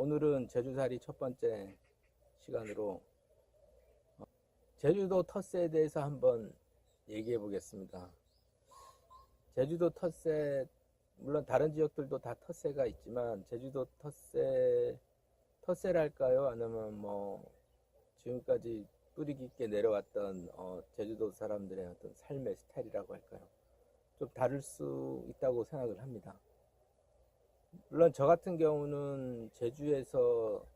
오늘은 제주살이 첫 번째 시간으로 어, 제주도 텃세에 대해서 한번 얘기해 보겠습니다. 제주도 텃세, 물론 다른 지역들도 다 텃세가 있지만 제주도 텃세, 텃세랄까요? 아니면 뭐 지금까지 뿌리 깊게 내려왔던 어, 제주도 사람들의 어떤 삶의 스타일이라고 할까요? 좀 다를 수 있다고 생각을 합니다. 물론 저 같은 경우는 제주에서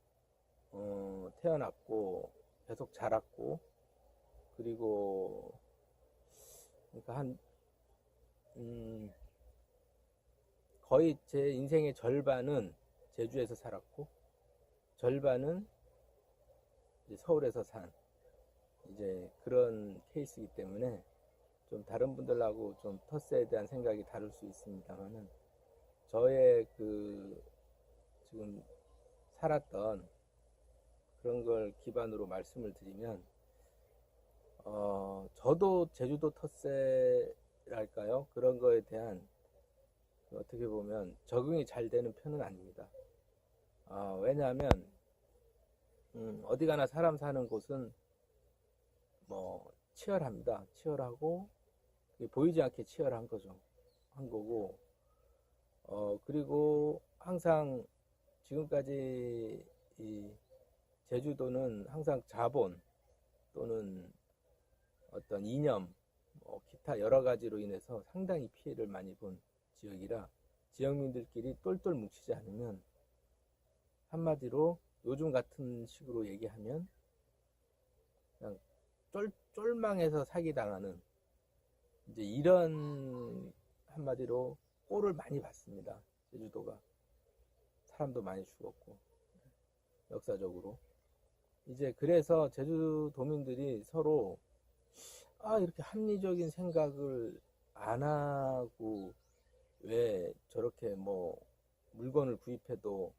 어, 태어났고 계속 자랐고 그리고 그러니까 한 음, 거의 제 인생의 절반은 제주에서 살았고 절반은 서울에서 산 이제 그런 케이스이기 때문에 좀 다른 분들하고 좀 터스에 대한 생각이 다를 수 있습니다만은 저의 그 지금 살았던 그런 걸 기반으로 말씀을 드리면 어 저도 제주도 텃세랄까요 그런 거에 대한 어떻게 보면 적응이 잘 되는 편은 아닙니다. 어, 왜냐하면 음, 어디 가나 사람 사는 곳은 뭐 치열합니다. 치열하고 보이지 않게 치열한 거죠. 한 거고 어, 그리고 항상 지금까지 이 제주도는 항상 자본 또는 어떤 이념, 뭐 기타 여러 가지로 인해서 상당히 피해를 많이 본 지역이라 지역민들끼리 똘똘 뭉치지 않으면 한마디로 요즘 같은 식으로 얘기하면 그냥 쫄, 쫄망해서 사기당하는 이제 이런 한마디로 꼴을 많이 봤습니다. 제주도가. 사람도 많이 죽었고, 역사적으로. 이제 그래서 제주도민들이 서로, 아, 이렇게 합리적인 생각을 안 하고, 왜 저렇게 뭐, 물건을 구입해도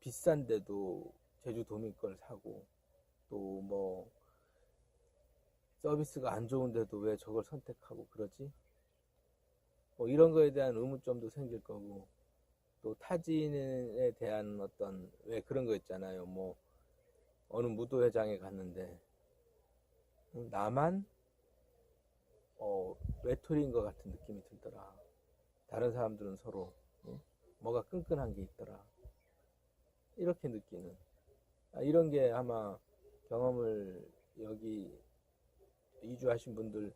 비싼데도 제주도민 걸 사고, 또 뭐, 서비스가 안 좋은데도 왜 저걸 선택하고 그러지? 뭐 이런 거에 대한 의문점도 생길 거고 또 타지인에 대한 어떤 왜 그런 거 있잖아요. 뭐 어느 무도회장에 갔는데 나만 어, 외톨이인 것 같은 느낌이 들더라. 다른 사람들은 서로 어? 뭐가 끈끈한 게 있더라. 이렇게 느끼는 아, 이런 게 아마 경험을 여기 이주하신 분들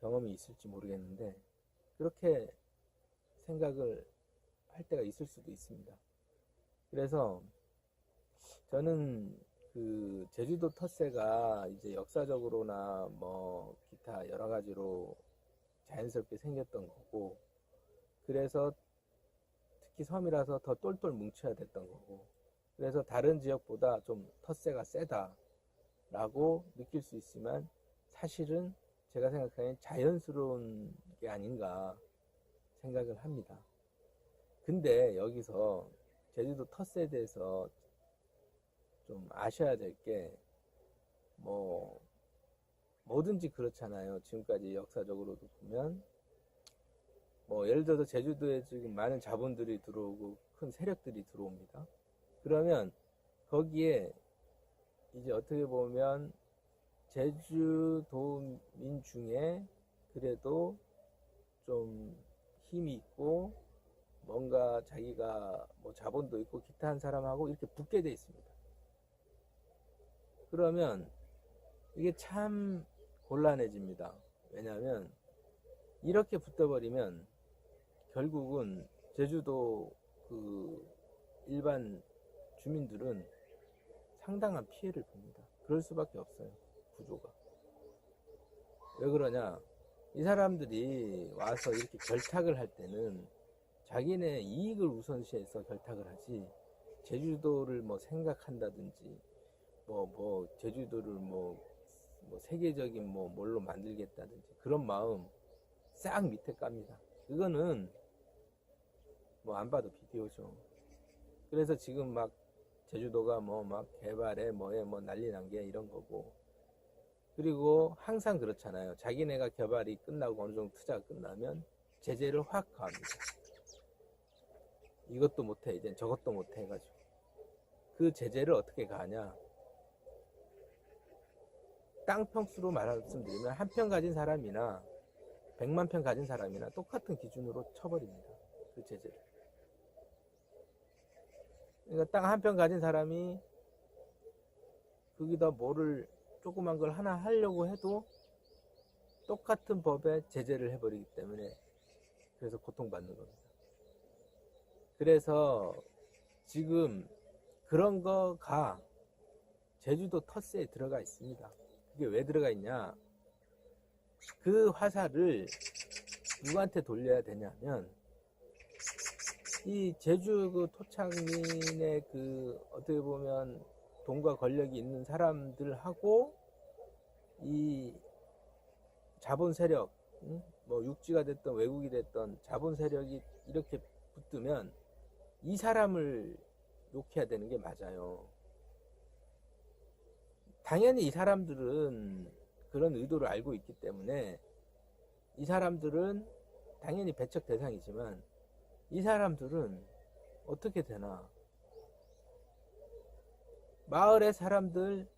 경험이 있을지 모르겠는데 그렇게 생각을 할 때가 있을 수도 있습니다. 그래서 저는 그 제주도 텃세가 이제 역사적으로나 뭐 기타 여러 가지로 자연스럽게 생겼던 거고 그래서 특히 섬이라서 더 똘똘 뭉쳐야 됐던 거고 그래서 다른 지역보다 좀 텃세가 세다라고 느낄 수 있지만 사실은 제가 생각하기엔 자연스러운 게 아닌가 생각을 합니다. 근데 여기서 제주도 텃세에 대해서 좀 아셔야 될 게 뭐 뭐든지 그렇잖아요. 지금까지 역사적으로도 보면 뭐 예를 들어서 제주도에 지금 많은 자본들이 들어오고 큰 세력들이 들어옵니다. 그러면 거기에 이제 어떻게 보면 제주도민 중에 그래도 좀 힘이 있고 뭔가 자기가 뭐 자본도 있고 기타 한 사람하고 이렇게 붙게 돼 있습니다. 그러면 이게 참 곤란해집니다. 왜냐하면 이렇게 붙어버리면 결국은 제주도 그 일반 주민들은 상당한 피해를 봅니다. 그럴 수밖에 없어요. 구조가. 왜 그러냐? 이 사람들이 와서 이렇게 결탁을 할 때는 자기네 이익을 우선시해서 결탁을 하지, 제주도를 뭐 생각한다든지, 뭐, 뭐, 제주도를 뭐, 뭐 세계적인 뭐 뭘로 만들겠다든지, 그런 마음 싹 밑에 깝니다. 그거는 뭐 안 봐도 비디오죠. 그래서 지금 막 제주도가 뭐 막 개발에 뭐에 뭐 난리 난 게 이런 거고, 그리고 항상 그렇잖아요. 자기네가 개발이 끝나고 어느 정도 투자가 끝나면 제재를 확 가합니다. 이것도 못해 이제 저것도 못해 해가지고 그 제재를 어떻게 가하냐 땅 평수로 말씀드리면 한 평 가진 사람이나 100만 평 가진 사람이나 똑같은 기준으로 쳐버립니다 그 제재를 그러니까 땅 한 평 가진 사람이 거기다 뭐를 조그만 걸 하나 하려고 해도 똑같은 법에 제재를 해버리기 때문에 그래서 고통받는 겁니다. 그래서 지금 그런 거가 제주도 터스에 들어가 있습니다. 그게 왜 들어가 있냐? 그 화살을 누구한테 돌려야 되냐면 이 제주 그 토착민의 그 어떻게 보면 돈과 권력이 있는 사람들하고 이 자본 세력, 응? 뭐 육지가 됐던 외국이 됐던 자본 세력이 이렇게 붙으면 이 사람을 욕해야 되는 게 맞아요. 당연히 이 사람들은 그런 의도를 알고 있기 때문에 이 사람들은 당연히 배척 대상이지만 이 사람들은 어떻게 되나 마을의 사람들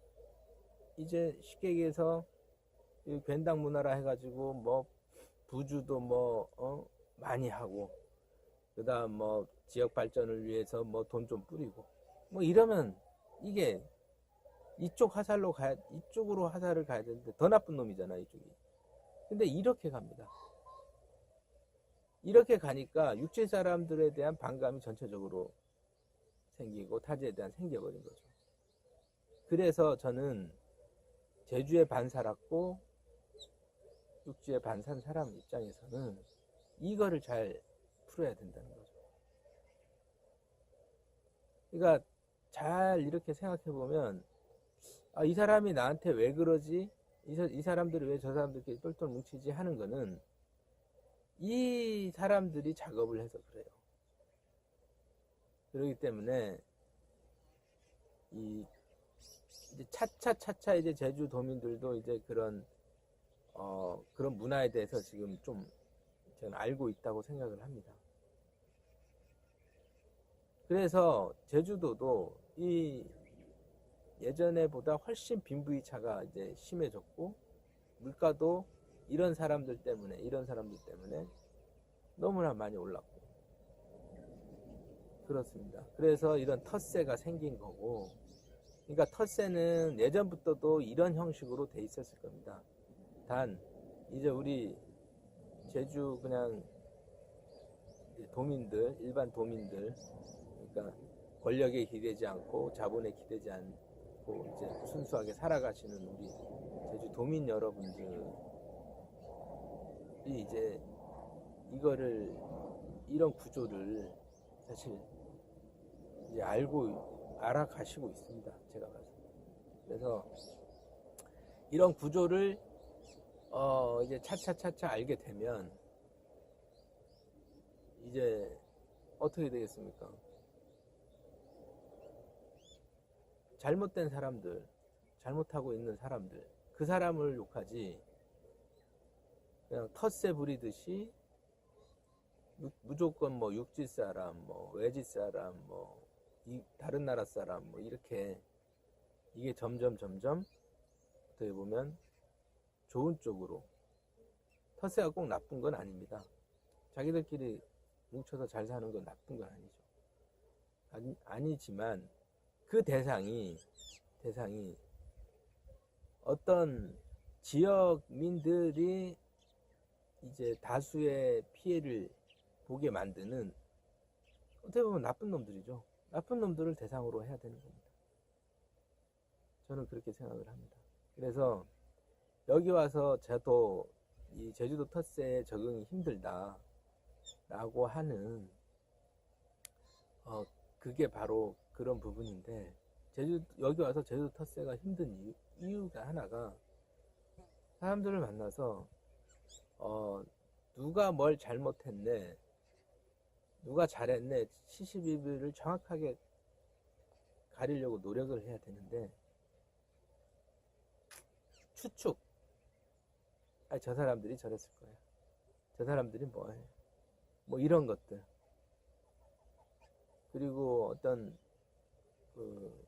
이제 쉽게 얘기해서 이 괜당 문화라 해가지고 뭐 부주도 뭐 어, 많이 하고 그다음 뭐 지역 발전을 위해서 뭐 돈 좀 뿌리고 뭐 이러면 이게 이쪽 화살로 가야 이쪽으로 화살을 가야 되는데 더 나쁜 놈이잖아 이쪽이. 근데 이렇게 갑니다. 이렇게 가니까 육지 사람들에 대한 반감이 전체적으로 생기고 타지에 대한 생겨버린 거죠 그래서 저는 제주에 반 살았고 육지에 반 산 사람 입장에서는 이거를 잘 풀어야 된다는 거죠. 그러니까 잘 이렇게 생각해 보면 아, 이 사람이 나한테 왜 그러지? 이, 사, 이 사람들이 왜 저 사람들끼리 똘똘 뭉치지 하는 거는 이 사람들이 작업을 해서 그래요. 그렇기 때문에 이 이제 차차차차 이제 제주 도민들도 이제 그런 어 그런 문화에 대해서 지금 좀 저는 알고 있다고 생각을 합니다. 그래서 제주도도 이 예전에 보다 훨씬 빈부의 차가 이제 심해졌고 물가도 이런 사람들 때문에 이런 사람들 때문에 너무나 많이 올랐고 그렇습니다. 그래서 이런 텃세가 생긴 거고 그러니까 텃세는 예전부터도 이런 형식으로 돼 있었을 겁니다. 단 이제 우리 제주 그냥 도민들 일반 도민들 그러니까 권력에 기대지 않고 자본에 기대지 않고 이제 순수하게 살아가시는 우리 제주 도민 여러분들이 이제 이거를 이런 구조를 사실 이제 알고 알아가시고 있습니다. 제가 봐서. 그래서 이런 구조를 어 이제 차차차차 알게 되면 이제 어떻게 되겠습니까? 잘못된 사람들, 잘못하고 있는 사람들, 그 사람을 욕하지, 그냥 텃세 부리듯이 무- 무조건 뭐 육지 사람, 뭐 외지 사람, 뭐 이 다른 나라 사람, 뭐 이렇게 이게 점점 점점 어떻게 보면 좋은 쪽으로 텃세가 꼭 나쁜 건 아닙니다. 자기들끼리 뭉쳐서 잘 사는 건 나쁜 건 아니죠. 아니, 아니지만 그 대상이 대상이 어떤 지역민들이 이제 다수의 피해를 보게 만드는 어떻게 보면 나쁜 nom들이죠. 나쁜 놈들을 대상으로 해야 되는 겁니다. 저는 그렇게 생각을 합니다. 그래서 여기 와서 저도 이 제주도 텃세에 적응이 힘들다 라고 하는 어 그게 바로 그런 부분인데 제주 여기 와서 제주도 텃세가 힘든 이유, 이유 가 하나가 사람들을 만나서 어 누가 뭘 잘못했네 누가 잘했네 72비를 정확하게 가리려고 노력을 해야 되는데 추측. 아니 저 사람들이 저랬을 거야 저 사람들이 뭐해? 뭐 이런 것들. 그리고 어떤 그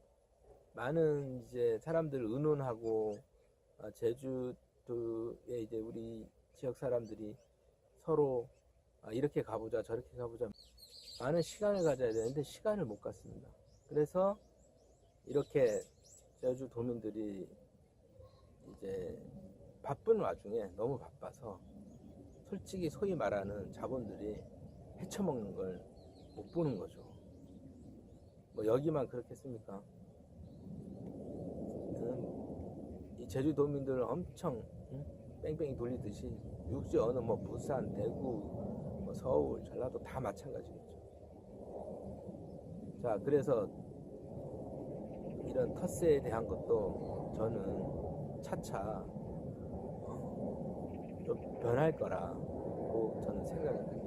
많은 이제 사람들 의논하고 아, 제주도에 이제 우리 지역 사람들이 서로 아, 이렇게 가보자 저렇게 가보자 많은 시간을 가져야 되는데 시간을 못 갖습니다. 그래서 이렇게 제주 도민들이 이제 바쁜 와중에 너무 바빠서 솔직히 소위 말하는 자본들이 헤쳐먹는 걸 못 보는 거죠. 뭐 여기만 그렇겠습니까? 음, 이 제주도민들 엄청 음, 뺑뺑이 돌리듯이 육지 어느 뭐 부산, 대구, 뭐 서울, 전라도 다 마찬가지겠죠. 자, 그래서 이런 텃세에 대한 것도 저는 차차 어, 좀 변할 거라고 저는 생각을 합니다.